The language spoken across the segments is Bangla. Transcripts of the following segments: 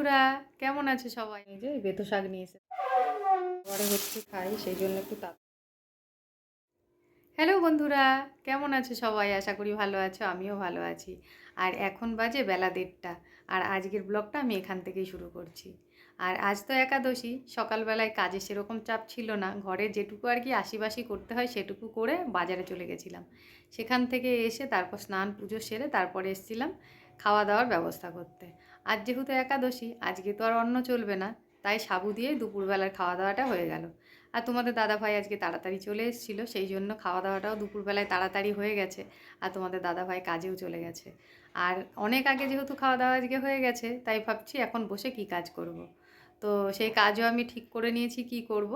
বন্ধুরা কেমন আছে সবাই? এই যে বেতো শাক নিয়ে এসে ঘরে হচ্ছে খাই সেই জন্য একটু তা হ্যালো বন্ধুরা কেমন আছে সবাই? আশা করি ভালো আছো আমিও ভালো আছি। আর এখন বাজে বেলা দেড়টা আর আজকের ব্লগটা আমি এখান থেকেই শুরু করছি। আর আজ তো একাদশী সকালবেলায় কাজে সেরকম চাপ ছিল না ঘরে যেটুকু আর কি আশিবাসি করতে হয় সেটুকু করে বাজারে চলে গেছিলাম। সেখান থেকে এসে তারপর স্নান পুজো সেরে তারপরে এসেছিলাম খাওয়া দাওয়ার ব্যবস্থা করতে। আজ যেহেতু একাদশী, আজকে তো আর অন্ন চলবে না, তাই সাবু দিয়ে দুপুরবেলার খাওয়া দাওয়াটা হয়ে গেল আর তোমাদের দাদা ভাই আজকে তাড়াতাড়ি চলে এসেছিল, সেই জন্য খাওয়া দাওয়াটাও দুপুরবেলায় তাড়াতাড়ি হয়ে গেছে আর তোমাদের দাদা ভাই কাজেও চলে গেছে আর অনেক আগে যেহেতু খাওয়া দাওয়া আজকে হয়ে গেছে, তাই ভাবছি এখন বসে কি কাজ করব। তো সেই কাজও আমি ঠিক করে নিয়েছি কি করব।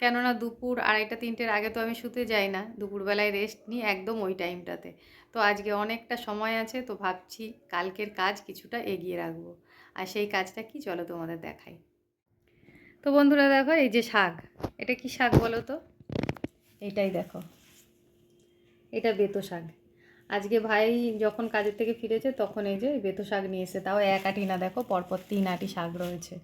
কেননা দুপুর আড়াইটা তিনটের আগে তো আমি শুতে যাই না, দুপুরবেলায় রেস্ট নিই একদম ওই টাইমটাতে তো আজকে অনেকটা সময় আছে, তো ভাবছি কালকের কাজ কিছুটা এগিয়ে রাখব। আর সেই কাজটা কি চলো তোমাদের দেখাই। তো বন্ধুরা দেখো, এই যে শাক, এটা কি শাক বলো তো? এটাই দেখো। এটা বেতো শাক। আজকে ভাই যখন কাজের থেকে ফিরেছে তখন এই যে বেতো শাক নিয়ে এসে তাও এক আটি না দেখো, পরপর তিন আটি শাক রয়েছে।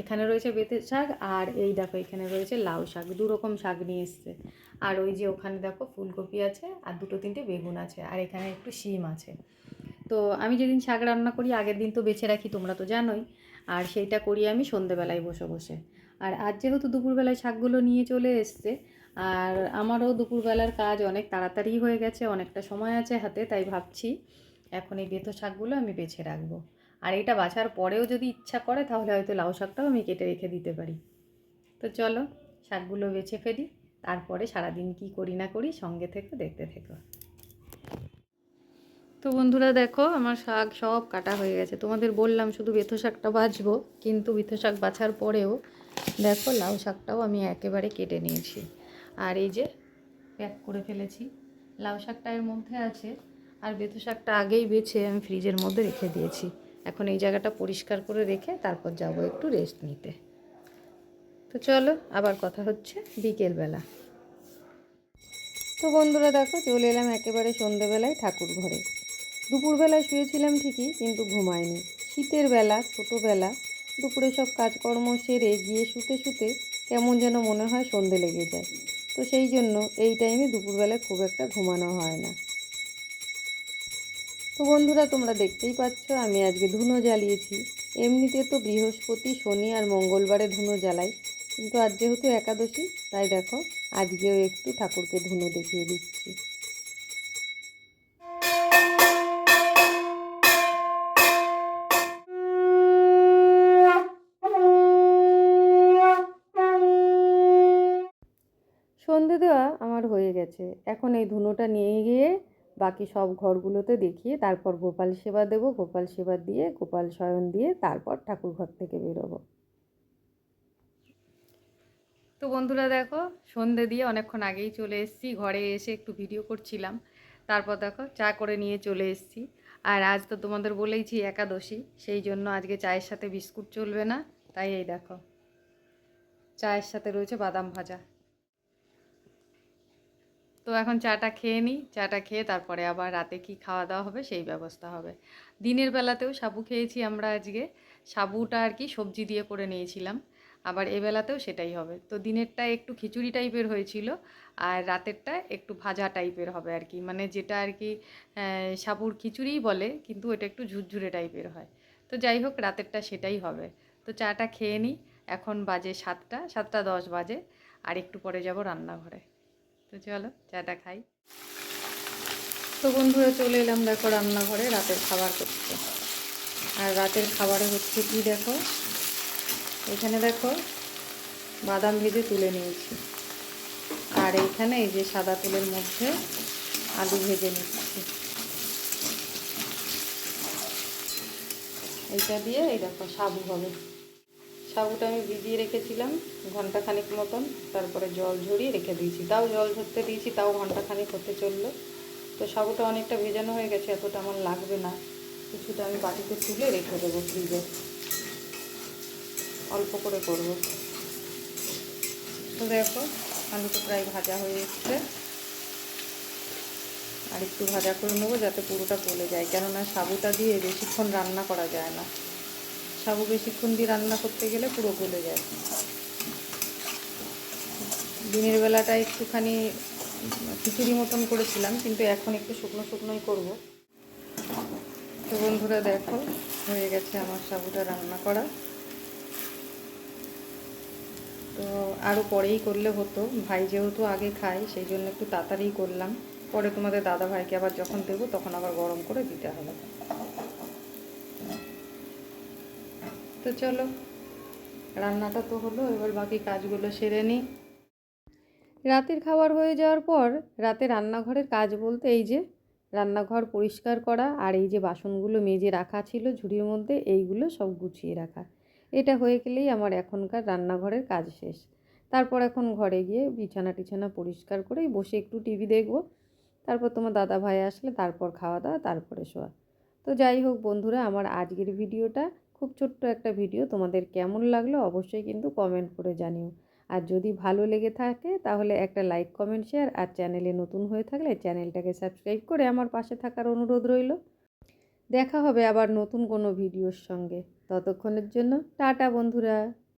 এখানে রয়েছে বেতের শাক আর এই দেখো এখানে রয়েছে লাউ শাক, দু রকম শাক নিয়ে এসছে। আর ওই যে ওখানে দেখো ফুলকপি আছে আর দুটো তিনটে বেগুন আছে আর এখানে একটু শিম আছে। তো আমি যেদিন শাক রান্না করি, আগের দিন তো বেছে রাখি, তোমরা তো জানোই। আর সেইটা করি আমি সন্ধেবেলায় বসে বসে। আর আজ যেহেতু দুপুরবেলায় শাকগুলো নিয়ে চলে এসছে, আর আমারও দুপুরবেলার কাজ অনেক তাড়াতাড়ি হয়ে গেছে, অনেকটা সময় আছে হাতে, তাই ভাবছি এখন এই বেতো শাকগুলো আমি বেছে রাখব। আর এটা বাছার পরেও যদি ইচ্ছা করে, তাহলে হয়তো লাউ শাকটাও আমি কেটে রেখে দিতে পারি। তো চলো, শাকগুলো বেছে ফেলি, তারপরে সারাদিন কি করি না করি সঙ্গে থেকে দেখতে থেকো। তো বন্ধুরা দেখো, আমার শাক সব কাটা হয়ে গেছে। তোমাদের বললাম শুধু বেথো শাকটা বাছবো, কিন্তু বেথো শাক বাছার পরেও দেখো লাউ শাকটাও আমি একেবারে কেটে নিয়েছি। আর এই যে প্যাক করে ফেলেছি, লাউ শাকটা এর মধ্যে আছে। আর বেথো শাকটা আগেই বেছে আমি ফ্রিজের মধ্যে রেখে দিয়েছি। এখন এই জায়গাটা পরিষ্কার করে রেখে তারপর যাব একটু রেস্ট নিতে। তো চলো, আবার কথা হচ্ছে বিকেলবেলা। তো বন্ধুরা দেখো, চলে এলাম একেবারে সন্ধেবেলায় ঠাকুর ঘরে। দুপুরবেলায় শুয়েছিলাম ঠিকই, কিন্তু ঘুমায়নি। শীতের বেলা, ছোটোবেলা, দুপুরে সব কাজকর্ম সেরে গিয়ে শুতে শুতে কেমন যেন মনে হয় সন্ধে লেগে যায়। তো সেই জন্য এই টাইমে দুপুরবেলায় খুব একটা ঘুমানো হয় না। তো বন্ধুরা, তোমরা দেখতেই পাচ্ছ, আমি আজকে ধুনো জ্বালিয়েছি। এমনিতে তো বৃহস্পতি, শনি আর মঙ্গলবারে ধুনো জ্বালাই, কিন্তু আজ যেহেতু একাদশী, তাই দেখো, আজকেও একটু ঠাকুরকে ধুনো দেখিয়ে দিচ্ছি। সন্ধে দেওয়া আমার হয়ে গেছে। এখন এই ধুনোটা নিয়ে গিয়ে বাকি সব ঘরগুলোতে দেখিয়ে তারপর গোপাল সেবা দেব, গোপাল সেবা দিয়ে, গোপাল শয়ন দিয়ে তারপর ঠাকুর ঘর থেকে বেরোবো। তো বন্ধুরা দেখো, সন্ধে দিয়ে অনেকক্ষণ আগেই চলে এসেছি, ঘরে এসে একটু ভিডিও করছিলাম। তারপর দেখো, চা করে নিয়ে চলে এসেছি। আর আজ তো তোমাদের বলেইছি একাদশী, সেই জন্য আজকে চায়ের সাথে বিস্কুট চলবে না। তাই এই দেখো, চায়ের সাথে রয়েছে বাদাম ভাজা। তো এখন চাটা খেয়ে নিই চাটা খেয়ে তারপরে আবার রাতে কি খাওয়া দাওয়া হবে সেই ব্যবস্থা হবে। দিনের বেলাতেও সাবু খেয়েছি আমরা আজকে, সাবুটা আর কি সবজি দিয়ে করে নিয়েছিলাম, আবার এ বেলাতেও সেটাই হবে। তো দিনেরটা একটু খিচুড়ি টাইপের হয়েছিল, আর রাতেরটা একটু ভাজা টাইপের হবে আর কি মানে যেটা আর কি সাবুর খিচুড়িই বলে, কিন্তু এটা একটু ঝুরঝুরে টাইপের হয়। তো যাই হোক, রাতেরটা সেটাই হবে। তো চাটা খেয়ে নিই এখন বাজে সাতটা সাতটা দশ বাজে, আর একটু পরে যাব রান্নাঘরে। তো চলো, চাটা খাই। তো বন্ধুরা চলে এলাম দেখো রান্নাঘরে রাতের খাবার করতে। আর রাতের খাবারে হচ্ছে কি দেখো? এখানে দেখো বাদাম ভেজে তুলে নিয়েছি। আর এইখানে এই যে সাদা তেলের মধ্যে আলু ভেজে নিচ্ছি। এইটা দিয়ে এই দেখো সাবু হবে। সাবুটা আমি ভিজিয়ে রেখেছিলাম ঘণ্টা খানিক মতন, তারপরে জল ঝরিয়ে রেখে দিয়েছি। তাও জল ঝরতে দিয়েছি, তাও ঘণ্টা খানিক হতে চলল। তো সাবুটা অনেকটা ভেজানো হয়ে গেছে, এতটা আমার লাগবে না। কিছুটা আমি বাটিতে তুলে রেখে দেবো ফ্রিজে। অল্প করে করব। তো দেখো, আলুটা প্রায় ভাজা হয়ে এসছে। আর একটু ভাজা করে নেব যাতে পুরোটা গলে যায়, কেননা সাবুটা দিয়ে বেশিক্ষণ রান্না করা যায় না। সাবু বেশিক্ষণ দিয়ে রান্না করতে গেলে পুরো গলে যায়। দিনের বেলাটা একটুখানি খিচুড়ি মতন করেছিলাম, কিন্তু এখন একটু শুকনো শুকনোই করব। তো বন্ধুরা দেখো, হয়ে গেছে আমার সাবুটা রান্না করা। তো আরও পরেই করলে হতো, ভাই যেহেতু আগে খায়, সেই জন্য একটু তাড়াতাড়ি করলাম। পরে তোমাদের দাদা ভাইকে আবার যখন দেবো, তখন আবার গরম করে দিতে হবে। তো চলো, রান্নাটা তো হলো, এবার বাকি কাজগুলো সেরে নিই। রাতের খাবার হয়ে যাওয়ার পর রাতে রান্নাঘরের কাজ বলতে এই যে রান্নাঘর পরিষ্কার করা আর এই যে বাসনগুলো মেজে রাখা ছিল ঝুড়ির মধ্যে, এইগুলো সব গুছিয়ে রাখা। এটা হয়ে গেলেই আমার এখনকার রান্নাঘরের কাজ শেষ। তারপর এখন ঘরে গিয়ে বিছানা টিছানা পরিষ্কার করে বসে একটু টিভি দেখব। তারপর তোমার দাদা ভাই আসলে তারপর খাওয়া দাওয়া, তারপরে শোয়া। তো যাই হোক বন্ধুরা, আমার আজকের ভিডিওটা খুব ছোট্ট একটা ভিডিও, তোমাদের কেমন লাগল অবশ্যই কিন্তু কমেন্ট করে জানিও। আর যদি ভালো লেগে থাকে তাহলে একটা লাইক কমেন্ট শেয়ার আর চ্যানেলে নতুন হয়ে থাকলে চ্যানেলটাকে সাবস্ক্রাইব করে আমার পাশে থাকার অনুরোধ রইল। দেখা হবে আবার নতুন কোনো ভিডিওর সঙ্গে। ততক্ষণের জন্য টাটা বন্ধুরা।